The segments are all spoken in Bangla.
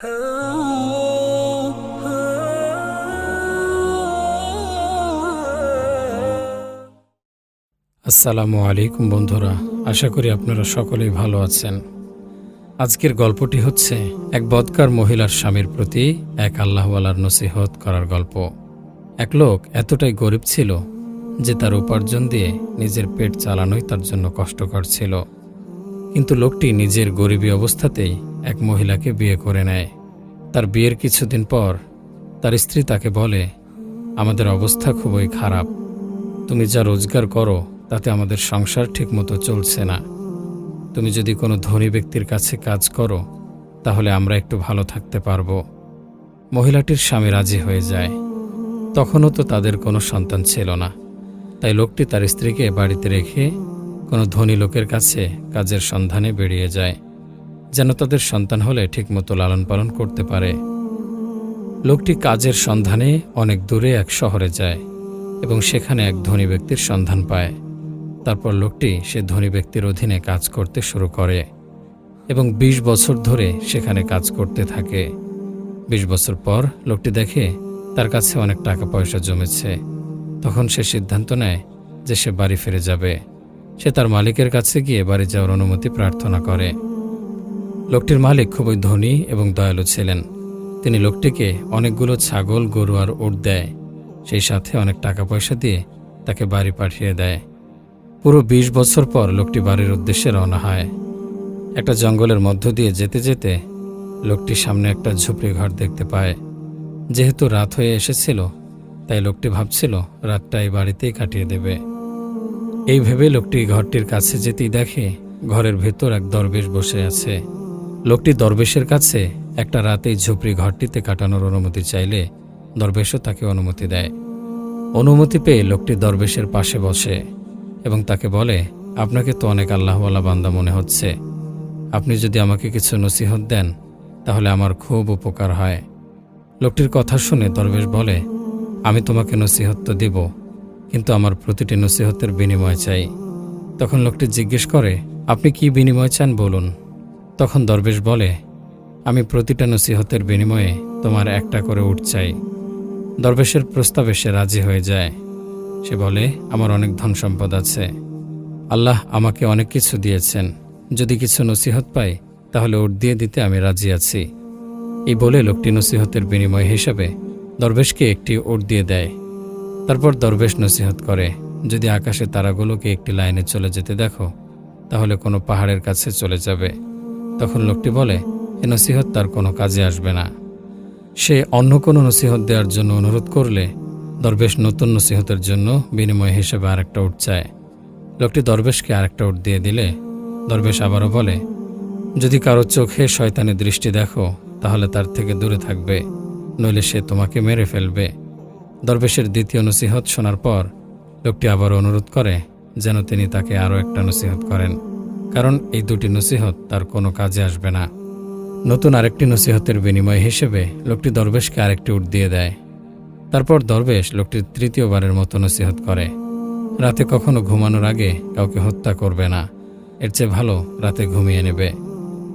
আসসালামু আলাইকুম বন্ধুরা, আশা করি আপনারা সকলেই ভালো আছেন। আজকের গল্পটি হচ্ছে এক বদকার মহিলার স্বামীর প্রতি এক আল্লাহওয়ালার নসিহত করার গল্প। এক লোক এতটাই গরিব ছিল যে তার উপার্জন দিয়ে নিজের পেট চালানোই তার জন্য কষ্টকর ছিল। কিন্তু লোকটি নিজের গরিবী অবস্থাতেই এক মহিলাকে বিয়ে করে নেয়। তার বিয়ের কিছুদিন পর তার স্ত্রী তাকে বলে, আমাদের অবস্থা খুবই খারাপ। তুমি যা রোজগার করো, তাতে আমাদের সংসার ঠিকমতো চলছে না। তুমি যদি কোনো ধনী ব্যক্তির কাছে কাজ করো, তাহলে আমরা একটু ভালো থাকতে পারব মহিলাটির স্বামী রাজি হয়ে যায়। তখনও তো তাদের কোনো সন্তান ছিল না। তাই লোকটি তার স্ত্রীকে বাড়িতে রেখে কোনো ধনী লোকের কাছে কাজের সন্ধানে বেরিয়ে যায়। যেন তাদের সন্তান হলে ঠিকমতো লালন পালন করতে পারে। লোকটি কাজের সন্ধানে অনেক দূরে এক শহরে যায় এবং সেখানে এক ধনী ব্যক্তির সন্ধান পায়। তারপর লোকটি সে ধনী ব্যক্তির অধীনে কাজ করতে শুরু করে এবং ২০ বছর ধরে সেখানে কাজ করতে থাকে। ২০ বছর পর লোকটি দেখে তার কাছে অনেক টাকা পয়সা জমেছে। তখন সে সিদ্ধান্ত নেয় যে সে বাড়ি ফিরে যাবে। সে তার মালিকের কাছে গিয়ে বাড়ি যাওয়ার অনুমতি প্রার্থনা করে। লোকটির মালিক খুবই ধনী এবং দয়ালু ছিলেন। তিনি লোকটিকে অনেকগুলো ছাগল, গরু আর উট দেয়। সেই সাথে অনেক টাকা পয়সা দিয়ে তাকে বাড়ি পাঠিয়ে দেয়। পুরো ২০ বছর পর লোকটি বাড়ির উদ্দেশ্যে রওনা হয়। একটা জঙ্গলের মধ্য দিয়ে যেতে যেতে লোকটি সামনে একটা ঝুপড়ি ঘর দেখতে পায়। যেহেতু রাত হয়ে এসেছিল, তাই লোকটি ভাবছিল রাতটা এই বাড়িতেই কাটিয়ে দেবে। এই ভেবে লোকটি ঘরটির কাছে যেতেই দেখে ঘরের ভেতর এক দরবেশ বসে আছে। লোকটি দরবেশের কাছে একটা রাতেই ঝুপড়ি ঘরটিতে কাটানোর অনুমতি চাইলে দরবেশও তাকে অনুমতি দেয়। অনুমতি পেয়ে লোকটি দরবেশের পাশে বসে এবং তাকে বলে, আপনাকে তো অনেক আল্লাহওয়ালা বান্দা মনে হচ্ছে। আপনি যদি আমাকে কিছু নসিহত দেন, তাহলে আমার খুব উপকার হয়। লোকটির কথা শুনে দরবেশ বলে, আমি তোমাকে নসিহত তো দিব, কিন্তু আমার প্রতিটি নসিহতের বিনিময় চাই। তখন লোকটি জিজ্ঞেস করে, আপনি কি বিনিময় চান বলুন? তখন দরবেশ বলে, আমি প্রতিটা নসিহতের বিনিময়ে তোমার একটা করে উঠ চাই। দরবেশের প্রস্তাবে সে রাজি হয়ে যায়। সে বলে, আমার অনেক ধন সম্পদ আছে। আল্লাহ আমাকে অনেক কিছু দিয়েছেন। যদি কিছু নসিহত পাই, তাহলে উট দিয়ে দিতে আমি রাজি আছি। এই বলে লোকটি নসিহতের বিনিময় হিসাবে দরবেশকে একটি উট দিয়ে দেয়। তারপর দরবেশ নসিহত করে, যদি আকাশে তারাগুলোকে একটি লাইনে চলে যেতে দেখো, তাহলে কোনো পাহাড়ের কাছে চলে যাবে। তখন লোকটি বলে, এ নসিহত তার কোনো কাজে আসবে না। সে অন্য কোনো নসিহত দেওয়ার জন্য অনুরোধ করলে দরবেশ নতুন নসিহতের জন্য বিনিময় হিসেবে আরেকটা উট চায়। লোকটি দরবেশকে আরেকটা উট দিয়ে দিলে, দরবেশ আবারও বলে, যদি কারও চোখে শয়তানের দৃষ্টি দেখো, তাহলে তার থেকে দূরে থাকবে, নইলে সে তোমাকে মেরে ফেলবে। দরবেশের দ্বিতীয় নসিহত শোনার পর লোকটি আবার অনুরোধ করে যেন তিনি তাকে আরও একটা নসিহত করেন। কারণ এই দুটি নসিহত তার কোনো কাজে আসবে না। নতুন আরেকটি নসিহতের বিনিময় হিসেবে লোকটি দরবেশকে আরেকটি উট দিয়ে দেয়। তারপর দরবেশ লোকটির তৃতীয়বারের মতো নসিহত করে। রাতে কখনো ঘুমানোর আগে কাউকে হত্যা করবে না। এর চেয়ে ভালো রাতে ঘুমিয়ে নেবে।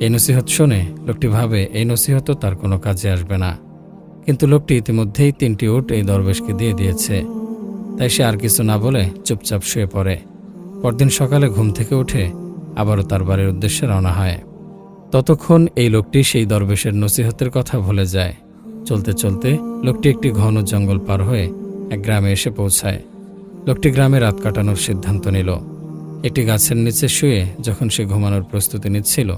এই নসিহত শুনে লোকটি ভাবে এই নসিহতও তার কোনো কাজে আসবে না। কিন্তু লোকটি ইতিমধ্যেই তিনটি উট এই দরবেশকে দিয়ে দিয়েছে। তাই সে আর কিছু না বলে চুপচাপ শুয়ে পড়ে। পরদিন সকালে ঘুম থেকে উঠে আবারও তার বাড়ির উদ্দেশ্যে রওনা হয়। ততক্ষণ এই লোকটি সেই দরবেশের নসিহতের কথা ভুলে যায়। চলতে চলতে লোকটি একটি ঘন জঙ্গল পার হয়ে এক গ্রামে এসে পৌঁছায়। লোকটি গ্রামে রাত কাটানোর সিদ্ধান্ত নিল। একটি গাছের নিচে শুয়ে যখন সে ঘুমানোর প্রস্তুতি নিচ্ছিল,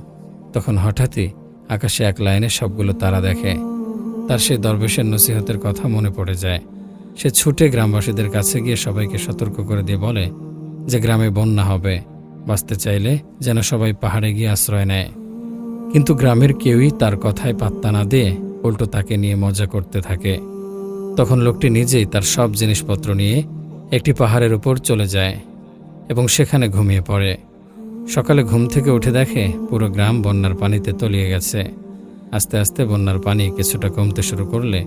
তখন হঠাৎই আকাশে এক লাইনে সবগুলো তারা দেখে। তার সেই দরবেশের নসিহতের কথা মনে পড়ে যায়। সে ছুটে গ্রামবাসীদের কাছে গিয়ে সবাইকে সতর্ক করে দিয়ে বলে যে, গ্রামে বন্যা হবে। বাঁচতে চাইলে যেন সবাই পাহাড়ে গিয়ে আশ্রয় নেয়। কিন্তু গ্রামের কেউই তার কথায় পাত্তা না দিয়ে উল্টো তাকে নিয়ে মজা করতে থাকে। তখন লোকটি নিজেই তার সব জিনিসপত্র নিয়ে একটি পাহাড়ের উপর চলে যায় এবং সেখানে ঘুমিয়ে পড়ে। সকালে ঘুম থেকে উঠে দেখে পুরো গ্রাম বন্যার পানিতে তলিয়ে গেছে। আস্তে আস্তে বন্যার পানি কিছুটা কমতে শুরু করলে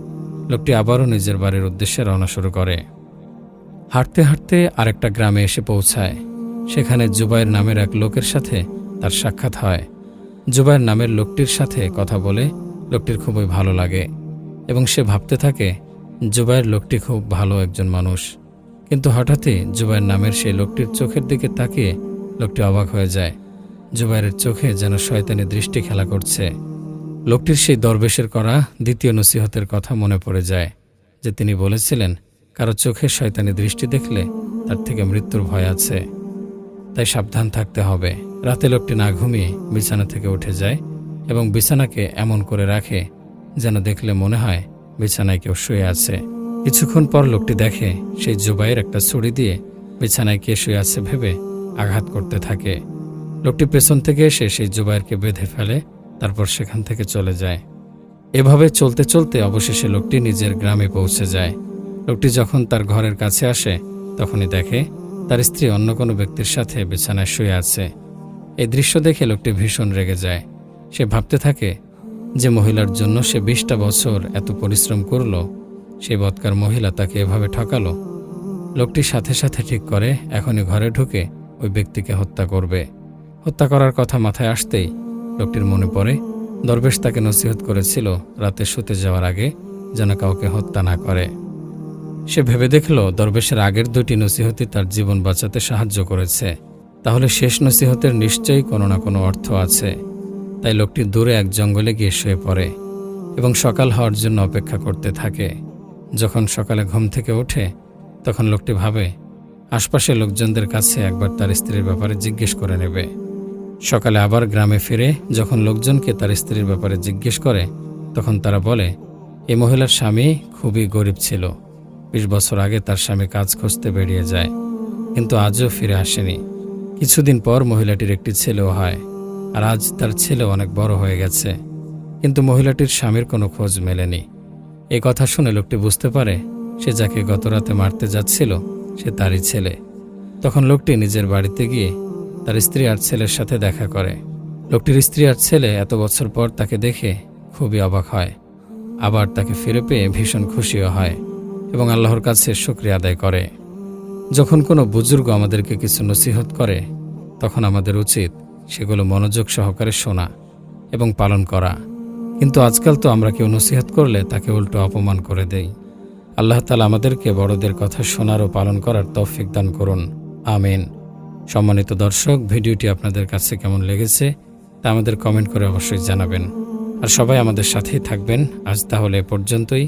লোকটি আবারও নিজের বাড়ির উদ্দেশ্যে রওনা শুরু করে। হাঁটতে হাঁটতে আরেকটা গ্রামে এসে পৌঁছায়। সেখানে জুবাইর নামের এক লোকের সাথে তার সাক্ষাৎ হয়। জুবাইর নামের লোকটির সাথে কথা বলে লোকটির খুবই ভালো লাগে এবং সে ভাবতে থাকে জুবাইয়ের লোকটি খুব ভালো একজন মানুষ। কিন্তু হঠাৎই জুবাইয়ের নামের সেই লোকটির চোখের দিকে তাকিয়ে লোকটি অবাক হয়ে যায়। জুবাইরের চোখে যেন শয়তানি দৃষ্টি খেলা করছে। লোকটির সেই দরবেশের করা দ্বিতীয় নসিহতের কথা মনে পড়ে যায়, যে তিনি বলেছিলেন, কারও চোখে শয়তানি দৃষ্টি দেখলে তার থেকে মৃত্যুর ভয় আছে। তাই সাবধান থাকতে হবে। রাতে লোকটি না ঘুমিয়ে বিছানা থেকে উঠে যায় এবং বিছানাকে এমন করে রাখে যেন দেখলে মনে হয় বিছানায় কেউ শুয়ে আছে। কিছুক্ষণ পর লোকটি দেখে সেই জুবাইয়ের একটা ছুরি দিয়ে বিছানায় কে শুয়ে আছে ভেবে আঘাত করতে থাকে। লোকটি পেছন থেকে এসে সেই জুবাইরকে বেঁধে ফেলে, তারপর সেখান থেকে চলে যায়। এভাবে চলতে চলতে অবশেষে লোকটি নিজের গ্রামে পৌঁছে যায়। লোকটি যখন তার ঘরের কাছে আসে, তখনই দেখে তার স্ত্রী অন্য কোনো ব্যক্তির সাথে বিছানায় শুয়ে আছে। এই দৃশ্য দেখে লোকটি ভীষণ রেগে যায়। সে ভাবতে থাকে যে মহিলার জন্য সে বিশটা বছর এত পরিশ্রম করল, সেই বৎকার মহিলা তাকে এভাবে ঠকালো। লোকটি সাথে সাথে ঠিক করে, এখনই ঘরে ঢুকে ওই ব্যক্তিকে হত্যা করবে। হত্যা করার কথা মাথায় আসতেই লোকটির মনে পড়ে, দরবেশ তাকে নসিহত করেছিল রাতে শুতে যাওয়ার আগে যেন কাউকে হত্যা না করে। সে ভেবে দেখল দরবেশের আগের দুটি নসিহতই তার জীবন বাঁচাতে সাহায্য করেছে। তাহলে শেষ নসিহতের নিশ্চয়ই কোনো না কোনো অর্থ আছে। তাই লোকটি দূরে এক জঙ্গলে গিয়ে শুয়ে পড়ে এবং সকাল হওয়ার জন্য অপেক্ষা করতে থাকে। যখন সকালে ঘুম থেকে ওঠে, তখন লোকটি ভাবে, আশপাশের লোকজনদের কাছে একবার তার স্ত্রীর ব্যাপারে জিজ্ঞেস করে নেবে। সকালে আবার গ্রামে ফিরে যখন লোকজনকে তার স্ত্রীর ব্যাপারে জিজ্ঞেস করে, তখন তারা বলে এই মহিলার স্বামী খুবই গরিব ছিল। বিশ বছর আগে তার স্বামী কাজ খুঁজতে বেরিয়ে যায়, কিন্তু আজও ফিরে আসেনি। কিছুদিন পর মহিলাটির একটি ছেলেও হয়, আর আজ তার ছেলে অনেক বড় হয়ে গেছে, কিন্তু মহিলাটির স্বামীর কোনো খোঁজ মেলেনি। এই কথা শুনে লোকটি বুঝতে পারে, সে যাকে গতরাতে মারতে যাচ্ছিল, সে তারই ছেলে। তখন লোকটি নিজের বাড়িতে গিয়ে তার স্ত্রী আর ছেলের সাথে দেখা করে। লোকটির স্ত্রী আর ছেলে এত বছর পর তাকে দেখে খুবই অবাক হয়, আবার তাকে ফিরে পেয়ে ভীষণ খুশিও হয়। এবং আল্লাহর কাছে শুক্রিয়া আদায় করে। যখন কোনো বুজুর্গ আমাদেরকে কিছু নসিহত করে, তখন আমাদের উচিত সেগুলো মনোযোগ সহকারে শোনা এবং পালন করা। কিন্তু আজকাল তো আমরা কেউ নসিহত করলে তাকে উল্টো অপমান করে দেই। আল্লাহ তালা আমাদেরকে বড়দের কথা শোনার ও পালন করার তৌফিক দান করুন। আমিন। সম্মানিত দর্শক, ভিডিওটি আপনাদের কাছে কেমন লেগেছে তা আমাদের কমেন্ট করে অবশ্যই জানাবেন। আর সবাই আমাদের সাথেই থাকবেন। আজ তাহলে পর্যন্তই।